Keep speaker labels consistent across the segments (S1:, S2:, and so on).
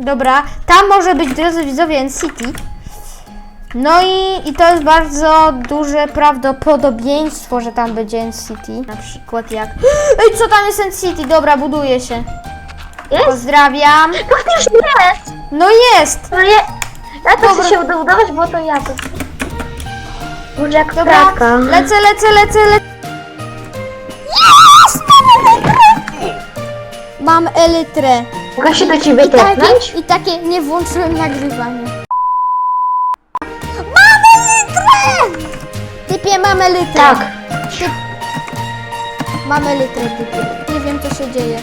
S1: Dobra, tam może być, drodzy widzowie, NCT. No i, i to jest bardzo duże prawdopodobieństwo, że tam będzie NCT. Na przykład jak... Ej, co tam jest NCT? Dobra, buduje się.
S2: Jest?
S1: Pozdrawiam.
S2: Faktycznie jest!
S1: No jest!
S2: No nie, ja to
S1: Dobra.
S2: chcę się dobudować, bo to ja to... Może jak
S1: Dobra,
S2: kratka.
S1: lecę, lecę, lecę, lecę. Jest! Mam elytrę.
S2: Mogę się do ciebie
S1: I takie,
S2: tepnąć?
S1: I takie nie włączyłem nagrywania. Mamy litrę! Typie, mamy litrę.
S2: Tak.
S1: Typ... Mamy litrę, typie. Nie wiem, co się dzieje.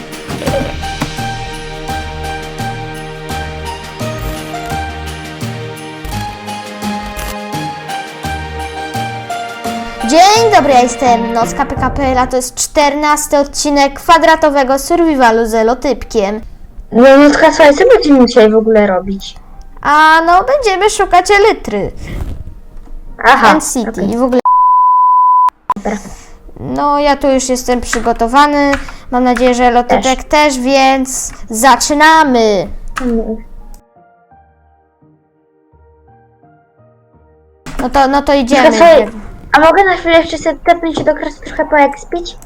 S1: Dzień dobry, ja jestem Nocka PKPL, a to jest 14 odcinek kwadratowego survivalu z elotypkiem.
S2: No, no słuchaj, co będziemy dzisiaj w ogóle robić?
S1: A no, będziemy szukać elitry.
S2: Aha.
S1: NCT
S2: okej.
S1: i w ogóle.
S2: Dobra.
S1: No, ja tu już jestem przygotowany. Mam nadzieję, że Lotypek też. więc zaczynamy.
S2: Mm.
S1: No to, no to idziemy.
S2: słuchaj, a mogę na chwilę jeszcze sobie tepnąć się do kresu trochę poekspić?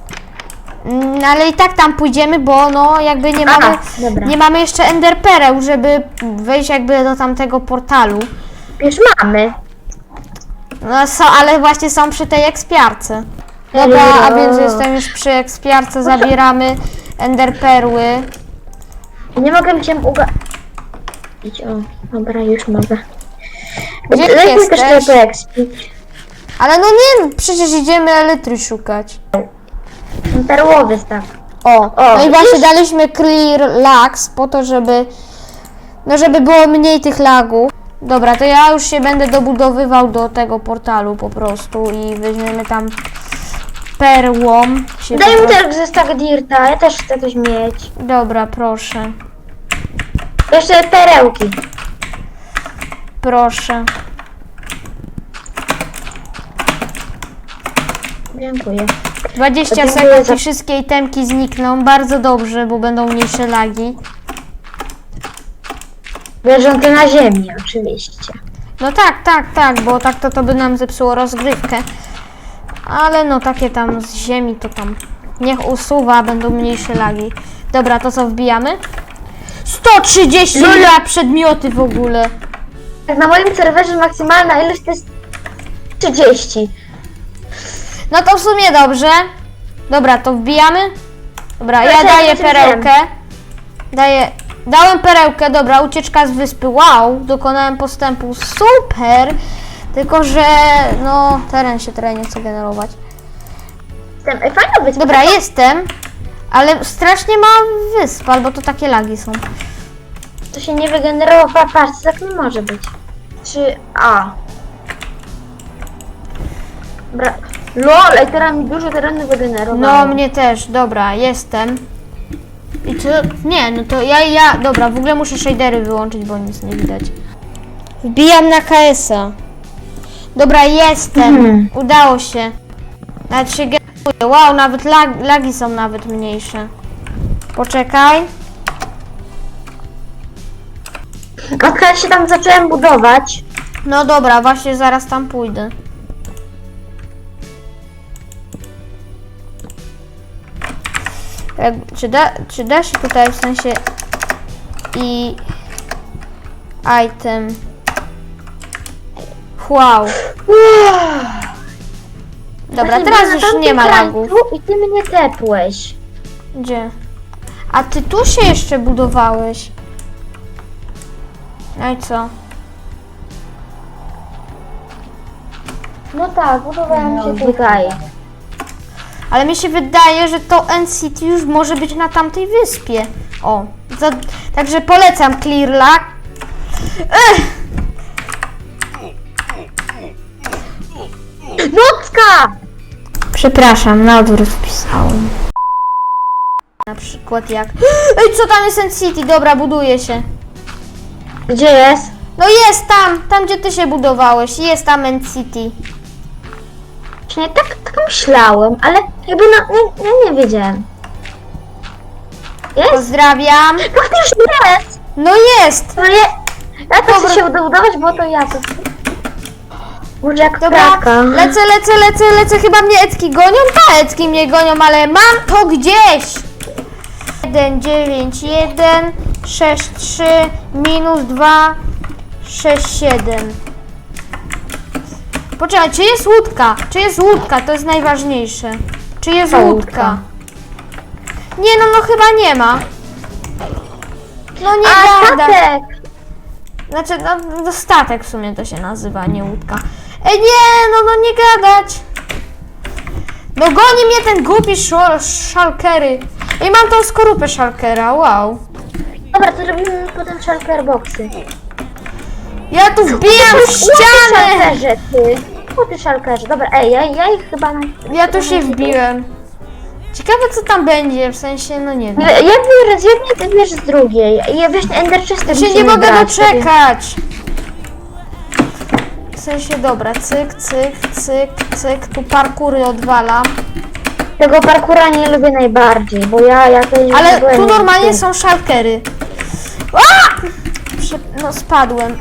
S1: Mm, ale i tak tam pójdziemy, bo no jakby nie
S2: Aha,
S1: mamy,
S2: dobra.
S1: nie mamy jeszcze enderpereł, żeby wejść jakby do tamtego portalu.
S2: Już mamy.
S1: No są, ale właśnie są przy tej ekspiarce. Dobra, a więc jestem już przy ekspiarce, zabieramy enderperły.
S2: Nie mogę cię uga... O, dobra, już mogę.
S1: Gdzie jesteś?
S2: też.
S1: Ale no nie, przecież idziemy elitry szukać.
S2: Perłowy tak.
S1: O, no i
S2: widzisz?
S1: właśnie daliśmy clear lags po to, żeby no żeby było mniej tych lagów. Dobra, to ja już się będę dobudowywał do tego portalu po prostu i weźmiemy tam perłą. Się
S2: Daj mi też zestaw dirta, ja też chcę coś mieć.
S1: Dobra, proszę,
S2: Jeszcze perełki.
S1: proszę.
S2: Dziękuję.
S1: 20
S2: Dziękuję
S1: sekund i wszystkie itemki znikną. Bardzo dobrze, bo będą mniejsze lagi.
S2: Leżą te na ziemi, oczywiście.
S1: No tak, tak, tak, bo tak to, to by nam zepsuło rozgrywkę. Ale no takie tam z ziemi to tam niech usuwa, będą mniejsze lagi. Dobra, to co wbijamy? 130
S2: Lula.
S1: przedmioty w ogóle.
S2: Tak, na moim serwerze maksymalna ilość to jest 30.
S1: No to w sumie dobrze. Dobra, to wbijamy. Dobra, ja daję perełkę. Daję. Dałem perełkę, dobra, ucieczka z wyspy. Wow, dokonałem postępu. Super! Tylko, że no, teren się teraz nie chce generować.
S2: Jestem, ej, fajna wyspa.
S1: Dobra, jestem, ale strasznie ma wysp, albo to takie lagi są.
S2: To się nie wygenerowało, pa- patrz, tak nie może być. 3A. Dobra. LOL, ej, teraz mi dużo terenu wygenerowało.
S1: No, mnie też, dobra, jestem. I co? Nie, no to ja, ja, dobra, w ogóle muszę shadery wyłączyć, bo nic nie widać. Wbijam na KS-a. Dobra, jestem,
S2: Mhm.
S1: udało się. Nawet się generuje. Wow, nawet lag, lagi są nawet mniejsze. Poczekaj.
S2: Odkąd się tam zacząłem budować,
S1: No dobra, właśnie zaraz tam pójdę. Jak, czy, da, czy da się tutaj w sensie i item. Wow. Dobra,
S2: Właśnie
S1: teraz
S2: na
S1: już
S2: tamtym
S1: nie ma
S2: krańcu
S1: lagów.
S2: I ty mnie tepłeś.
S1: Gdzie? A ty tu się jeszcze budowałeś. No i co?
S2: No tak, budowałem się tutaj.
S1: Ale mi się wydaje, że to NCT już może być na tamtej wyspie. O, za, także polecam Clear Lake.
S2: Nocka!
S1: Przepraszam, na odwrót wpisałem. Na przykład jak... Ej, co tam jest NCT? Dobra, buduje się.
S2: Gdzie jest?
S1: No jest tam, tam gdzie ty się budowałeś. Jest tam NCT.
S2: Właśnie tak, tak myślałem, ale jakby no, nie, nie, nie wiedziałem. Jest?
S1: Pozdrawiam.
S2: Faktycznie jest!
S1: No jest!
S2: No nie, ja to
S1: Dobra.
S2: się ubudować, bo to ja to... Może jak
S1: Dobra,
S2: kraka.
S1: lecę, lecę, lecę, lecę. Chyba mnie Ecki gonią? Tak, Ecki mnie gonią, ale mam to gdzieś! 1, 9, 1, 6, 3, minus 2, 6, 7. Poczekaj, czy jest łódka? Czy jest łódka? To jest najważniejsze. Czy jest łódka?
S2: łódka?
S1: Nie, no, no chyba nie ma. No nie
S2: A,
S1: gadaj.
S2: statek!
S1: Znaczy, no, no statek w sumie to się nazywa, nie łódka. Ej, nie, no, no nie gadać. No goni mnie ten głupi szol, szalkery. I mam tą skorupę szalkera, wow.
S2: Dobra, to robimy potem shulker boxy.
S1: Ja tu wbijam w ścianę.
S2: Szalkerze, ty. O ty szalkerze. Dobra, ej, ja, ja ich chyba... Na...
S1: Ja tu się wbiłem. Ciekawe co tam będzie, w sensie, no nie wiem.
S2: Ja, biorę z jednej, ty bierz z drugiej. Ja wiesz, Ender Chester
S1: Ja się nie mogę doczekać. W sensie, dobra, cyk, cyk, cyk, cyk, tu parkury odwalam.
S2: Tego parkura nie lubię najbardziej, bo ja, ja to nie
S1: Ale
S2: byłem
S1: tu normalnie są szalkery. A! Prze- No spadłem.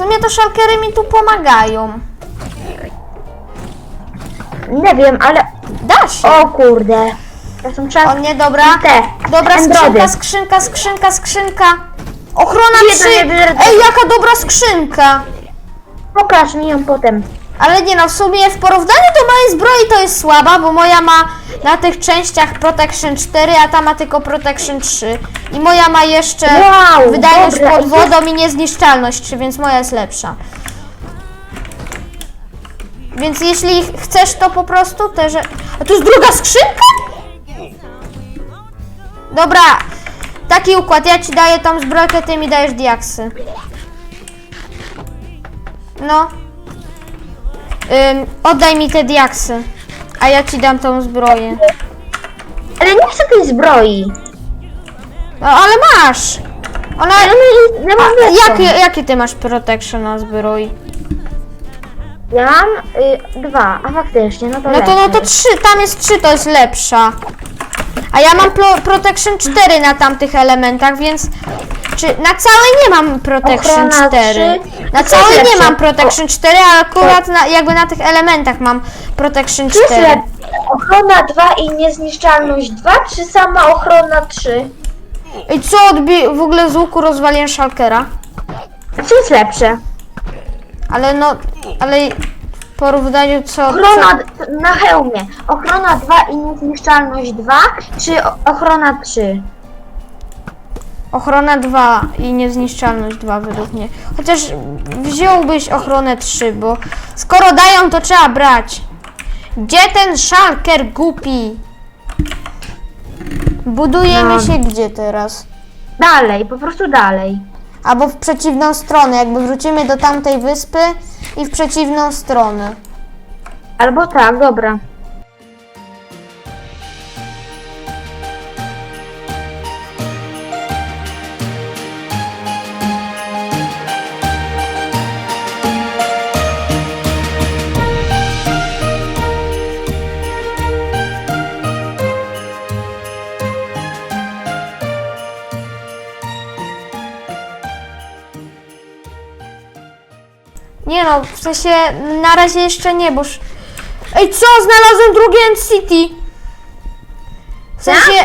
S1: W sumie to szalkery mi tu pomagają.
S2: Nie wiem, ale...
S1: Da się.
S2: O kurde. To są
S1: O
S2: czas...
S1: nie, dobra.
S2: Te.
S1: Dobra, skrzynka, skrzynka, skrzynka, skrzynka. Ochrona
S2: Jedna
S1: 3.
S2: nie biorę.
S1: Ej, jaka dobra skrzynka.
S2: Pokaż mi ją potem.
S1: Ale nie no, w sumie w porównaniu do mojej zbroi to jest słaba, bo moja ma na tych częściach Protection 4, a ta ma tylko Protection 3. I moja ma jeszcze
S2: Wow,
S1: wydajność
S2: dobra,
S1: pod wodą i niezniszczalność 3, więc moja jest lepsza. Więc jeśli chcesz to po prostu te, że... A tu jest druga skrzynka? Dobra, taki układ, ja ci daję tą zbrojkę, ty mi dajesz diaksy. No. Ym, oddaj mi te diaksy, a ja ci dam tą zbroję.
S2: Ale nie chcę tej zbroi.
S1: No ale masz! Ona...
S2: Ale no, ja mam lepszą.
S1: Jakie, jakie ty masz protection na zbroi?
S2: Ja mam y, dwa, a faktycznie, no to
S1: No to, no to trzy, tam jest trzy, to jest lepsza. A ja mam pro, protection 4 na tamtych elementach, więc... Czy na całej nie mam protection
S2: Ochrona
S1: 4.
S2: trzy.
S1: Na
S2: jest
S1: całej nie
S2: lepsze?
S1: mam protection 4, a akurat na, jakby na tych elementach mam protection
S2: Czy jest
S1: 4.
S2: lep- ochrona 2 i niezniszczalność 2, czy sama ochrona 3?
S1: I co odbi... w ogóle z łuku rozwaliłem szalkera?
S2: Co jest lepsze?
S1: Ale no, ale porównaniu co...
S2: Ochrona
S1: co
S2: d- na hełmie. Ochrona 2 i niezniszczalność 2, czy o- ochrona 3?
S1: ochrona 2 i niezniszczalność 2 według mnie. Chociaż wziąłbyś ochronę 3, bo skoro dają, to trzeba brać. Gdzie ten szalker głupi? Budujemy
S2: No.
S1: się gdzie teraz?
S2: Dalej, po prostu dalej.
S1: Albo w przeciwną stronę, jakby wrócimy do tamtej wyspy i w przeciwną stronę.
S2: Albo tak, dobra.
S1: Sensie na razie jeszcze nie, bo... sz- Ej, co? Znalazłem drugi City. W sensie,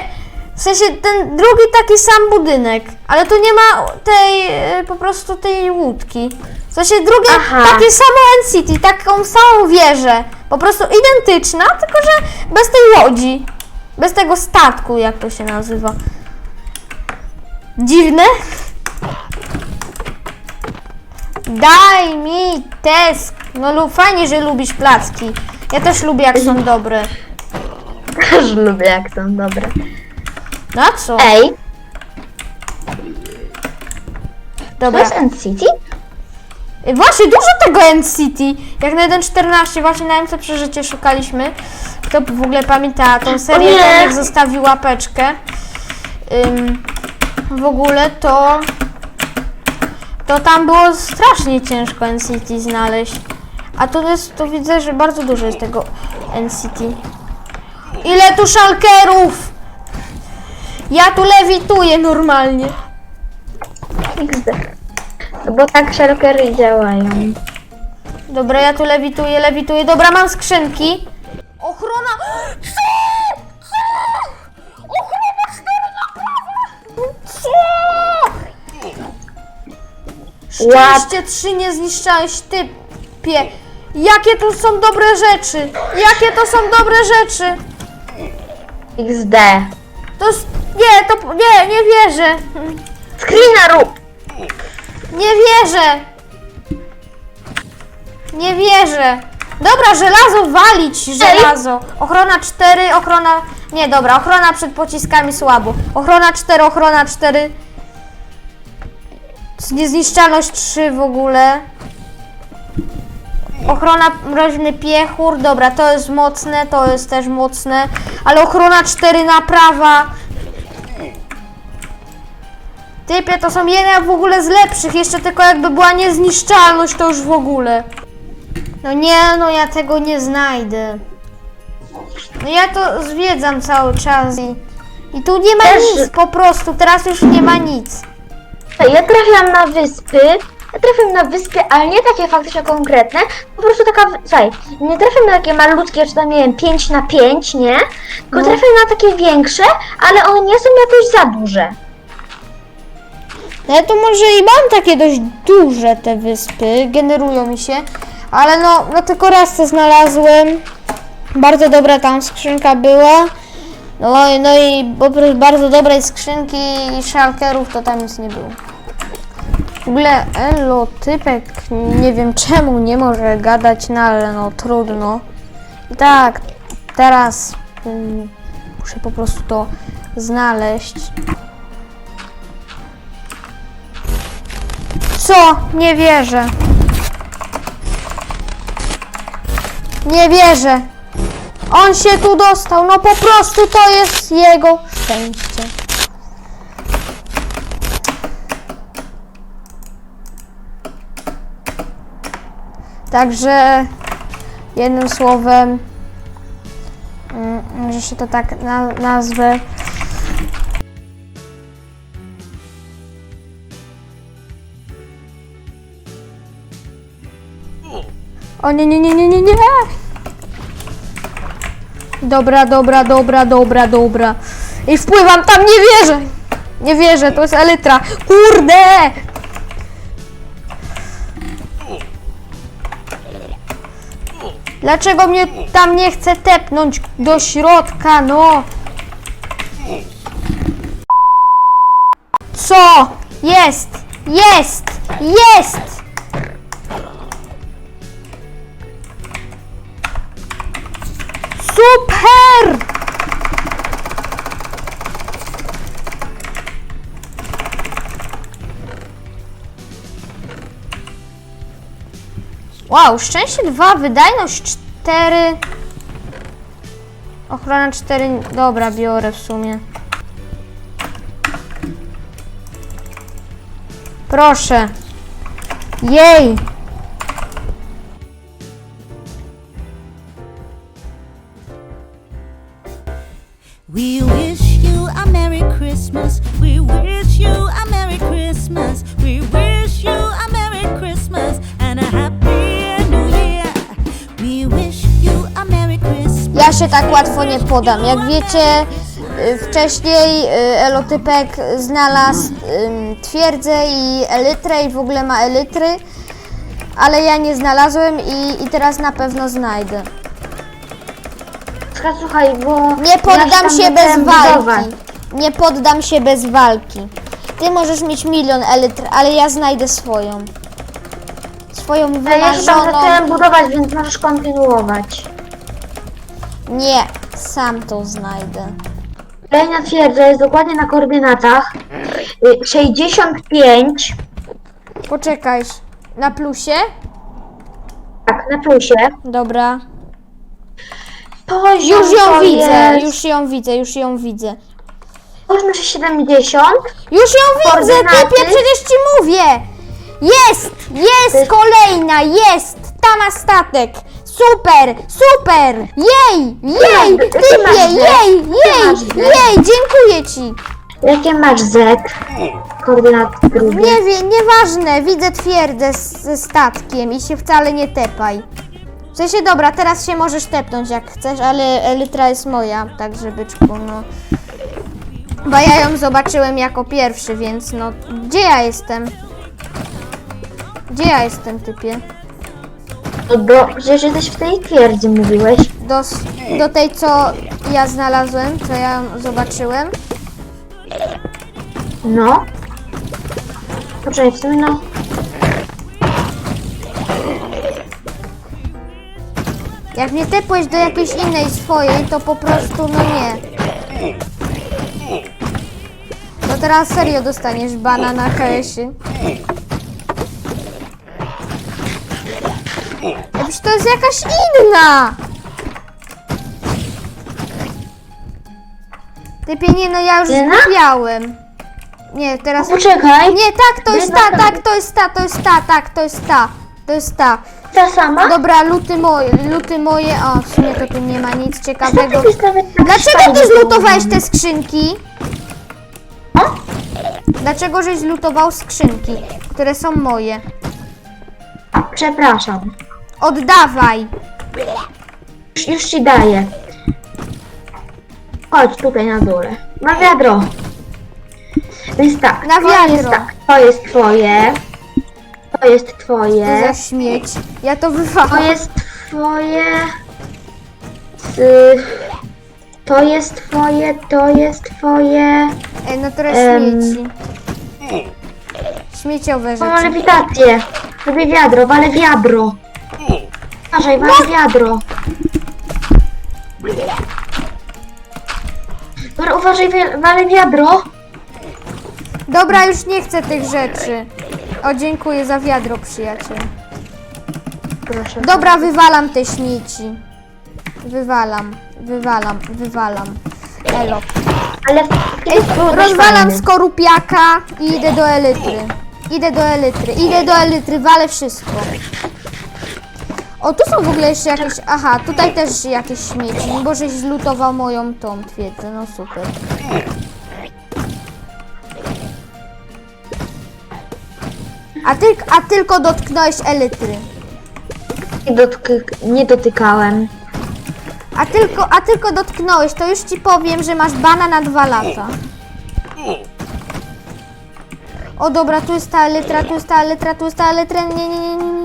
S1: w sensie ten drugi taki sam budynek, ale tu nie ma tej, e, po prostu tej łódki. W sensie drugie
S2: Aha.
S1: takie samo City, taką samą wieżę. Po prostu identyczna, tylko że bez tej łodzi. Bez tego statku, jak to się nazywa. Dziwne? Daj mi test. No lub fajnie, że lubisz placki. Ja też lubię, jak są dobre.
S2: Też lubię, jak są dobre.
S1: Na co?
S2: Ej, to
S1: Dobra.
S2: jest N-City?
S1: Y, Właśnie, dużo tego NCT. Jak na 1.14, właśnie na MC Przeżycie szukaliśmy. Kto w ogóle pamięta tą serię,
S2: nie.
S1: to niech zostawi łapeczkę. Ym, w ogóle to... To tam było strasznie ciężko NCT znaleźć. A tu jest, tu widzę, że bardzo dużo jest tego NCT. Ile tu szalkerów! Ja tu lewituję normalnie.
S2: XD. No Bo tak szalkery działają.
S1: Dobra, ja tu lewituję, lewituję. Dobra, mam skrzynki. Ochrona... Co? Szczęście trzy nie zniszczałeś, typie. Jakie tu są dobre rzeczy? Jakie to są dobre rzeczy?
S2: XD.
S1: To. Nie, to... Nie, nie wierzę.
S2: Screena rób!
S1: Nie wierzę! Nie wierzę! Dobra, żelazo walić, żelazo. Ochrona 4, ochrona... Nie, dobra, ochrona przed pociskami słabo. Ochrona 4, ochrona 4. Niezniszczalność 3 w ogóle. Ochrona mroźny piechur, dobra, to jest mocne, to jest też mocne. Ale ochrona 4 naprawa. Typie, to są jedne w ogóle z lepszych, jeszcze tylko jakby była niezniszczalność, to już w ogóle. No nie, no ja tego nie znajdę. No ja to zwiedzam cały czas i, i tu nie ma
S2: Też-
S1: nic, po prostu, teraz już nie ma nic.
S2: Ja trafiłam na wyspy. Ja trafiam na wyspy, ale nie takie faktycznie konkretne. Po prostu taka. Słuchaj, nie trafiam na takie malutkie, czy tam nie wiem, 5 na 5, nie? Tylko
S1: No.
S2: trafiam na takie większe, ale one nie są jakoś za duże.
S1: No ja to może i mam takie dość duże te wyspy, generują mi się, ale no, no tylko raz to znalazłem. Bardzo dobra tam skrzynka była. No, i- no i oprócz bardzo dobrej skrzynki i szalkerów to tam nic nie było. W ogóle Elo typek nie wiem czemu nie może gadać, no ale no trudno. I tak, teraz mm, muszę po prostu to znaleźć. Co? Nie wierzę. Nie wierzę. On się tu dostał. No po prostu to jest jego szczęście. Także jednym słowem, mm, że się to tak na, nazwę, O nie, nie, nie, nie, nie, nie. Dobra, dobra, dobra, dobra, dobra. I wpływam tam, nie wierzę. Nie wierzę, to jest elytra. Kurde! Dlaczego mnie tam nie chce tepnąć do środka, no? Co? Jest! Jest! Jest! Super! Wow, szczęście 2, wydajność 4. Ochrona 4. Dobra, biorę w sumie. Proszę. Jej! Podam. Jak wiecie, y, wcześniej y, Elotypek znalazł twierdzę i elytrę i w ogóle ma elitry, ale ja nie znalazłem i, i teraz na pewno znajdę.
S2: Słuchaj, Słuchaj, bo.
S1: Nie poddam się bez
S2: zacząłem budować.
S1: walki. Nie poddam się bez walki. Ty możesz mieć milion elitr, ale ja znajdę swoją. Swoją
S2: Ale ja się tam zacząłem
S1: wymarzoną.
S2: budować, więc możesz kontynuować.
S1: Nie, sam to znajdę.
S2: Kolejna twierdza jest dokładnie na koordynatach y, 65,
S1: Poczekaj. Na plusie?
S2: tak, na plusie.
S1: Dobra.
S2: Poziom
S1: Już ją
S2: to
S1: widzę,
S2: jest,
S1: już ją widzę, już ją widzę.
S2: Powiedzmy, że 70.
S1: Już ją widzę,
S2: Koordynaty?
S1: typie, przecież ci mówię! Jest! Jest kolejna, jest! Ta ma statek! Super! Super! Jej! Jej!
S2: masz- ty
S1: Typie!
S2: masz
S1: Jej!
S2: Ty
S1: Jej!
S2: masz.
S1: Jej! Dziękuję ci!
S2: Jakie masz Z? Koordynaty drugie.
S1: Nie wiem, nieważne, widzę twierdzę z, ze statkiem i się wcale nie tepaj. W sensie, dobra, teraz się możesz tepnąć jak chcesz, ale elytra jest moja, także byczku, no. Bo ja ją zobaczyłem jako pierwszy, więc no, gdzie ja jestem? Gdzie ja jestem, typie?
S2: No bo przecież jesteś w tej twierdzy, mówiłeś.
S1: Do, do tej, co ja znalazłem, co ja zobaczyłem.
S2: No. Poczekaj, w sumie no.
S1: Jak mnie tepłeś do jakiejś innej swojej, to po prostu, no nie. To teraz serio dostaniesz bana na HS-ie. Przecież to jest jakaś inna! Typie, nie no, ja już
S2: Inna?
S1: zgubiałem. Nie, teraz...
S2: Poczekaj.
S1: Nie, tak, to jest ta, tak, to jest ta, to jest ta, tak, to jest ta. To jest ta.
S2: Ta sama?
S1: Dobra, luty moje, luty moje. O, w sumie to tu nie ma nic ciekawego.
S2: Tak
S1: Dlaczego ty zlutowałeś te skrzynki? Dlaczego żeś zlutował skrzynki, które są moje?
S2: Przepraszam.
S1: Oddawaj.
S2: Już, już ci daję. Chodź tutaj na dole. Na wiadro. Więc tak.
S1: Na
S2: to jest
S1: wiadro.
S2: tak. To jest twoje. To jest twoje.
S1: za śmieć. Ja to
S2: To
S1: wywalam.
S2: jest twoje. Y, To jest twoje, to jest twoje.
S1: Ej, no teraz
S2: Em.
S1: śmieci. Śmieciowe
S2: Mam
S1: rzeczy.
S2: lewitację. Robię wiadro, walę wiadro. Uważaj, walę wiadro. Dobra, uważaj, wi- walę wiadro.
S1: Dobra, już nie chcę tych rzeczy. O, dziękuję za wiadro, przyjaciel.
S2: Proszę.
S1: Dobra, wywalam te śmieci. Wywalam, wywalam, wywalam. Elo.
S2: Ale dość
S1: Rozwalam skorupiaka i idę do elitry. Idę do elitry, idę do elitry, walę wszystko. O, tu są w ogóle jeszcze jakieś... Aha, tutaj też jakieś śmieci. Bo żeś zlutował moją tą twierdzę, no super. A, ty, a tylko dotknąłeś elitry.
S2: Nie, dotyk- nie dotykałem.
S1: A tylko, a tylko dotknąłeś, to już ci powiem, że masz bana na dwa lata. O dobra, tu jest ta litra, tu jest ta litra, tu jest ta. Nie, nie, nie, nie, nie,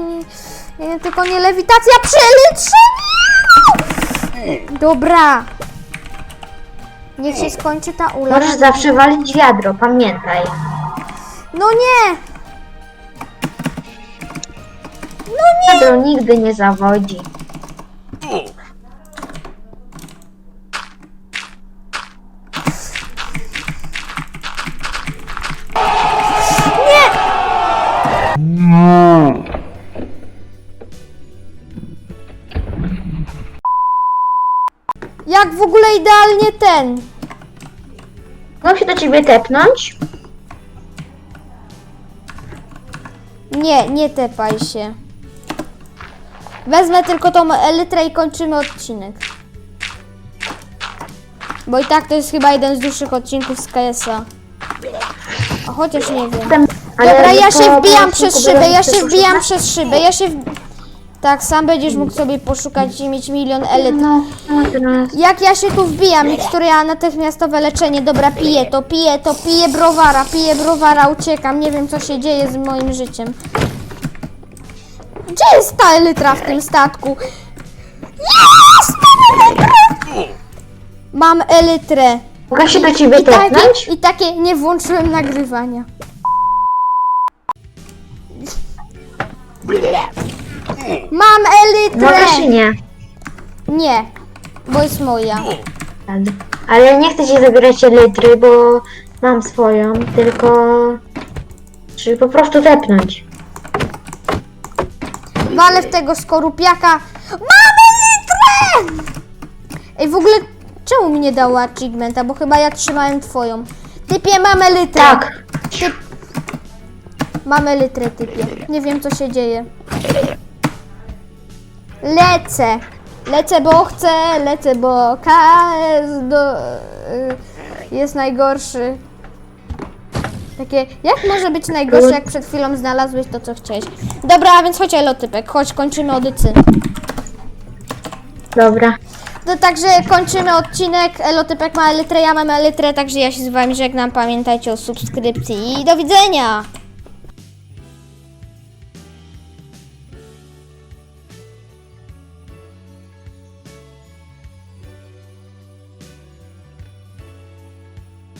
S1: nie, nie tylko nie lewitacja przy litrze. Nie! Dobra. Niech się skończy ta ula.
S2: Możesz zawsze walić wiadro, pamiętaj.
S1: No nie!
S2: Wiadro nigdy nie zawodzi.
S1: W ogóle idealnie ten.
S2: Mogę się do ciebie tepnąć?
S1: Nie, nie tepaj się. Wezmę tylko tą elytrę i kończymy odcinek. Bo i tak to jest chyba jeden z dłuższych odcinków z KS-a. A chociaż nie wiem.
S2: Ale
S1: Dobra, ja
S2: po-
S1: się
S2: po
S1: wbijam
S2: odcinku
S1: przez szybę, ja się wbijam przez szybę, ja się... W... Tak, sam będziesz mógł sobie poszukać i mieć milion elytr.
S2: No, no.
S1: Jak ja się tu wbijam, miksturia natychmiastowe leczenie, dobra, piję to, piję to, piję browara, piję browara, uciekam, nie wiem co się dzieje z moim życiem. Gdzie jest ta elytra w tym statku? Jest! Mam elytrę! Mam elytrę.
S2: Mogę się do ciebie
S1: I takie? I takie nie włączyłem nagrywania. Mam
S2: Mogę czy
S1: elytrę!
S2: nie?
S1: Nie, bo jest moja.
S2: Ale nie chcę ci zabierać litry, bo mam swoją, tylko... Czy po prostu tepnąć.
S1: Walę w tego skorupiaka. Mamy litrę! Ej, w ogóle czemu mi nie dało achievementa? Bo chyba ja trzymałem twoją. Typie, mamy litrę.
S2: Tak.
S1: Typ... Mamy litrę, typie. Nie wiem, co się dzieje. Lecę. Lecę, bo chcę. Lecę, bo KS do... y, jest najgorszy. Takie, jak może być najgorsze, jak przed chwilą znalazłeś to, co chciałeś. Dobra, a więc chodź Elotypek, chodź, kończymy odycy.
S2: Dobra.
S1: No także kończymy odcinek. Elotypek ma elytrę, ja mam elytrę, także ja się z wami żegnam. Pamiętajcie o subskrypcji i do widzenia!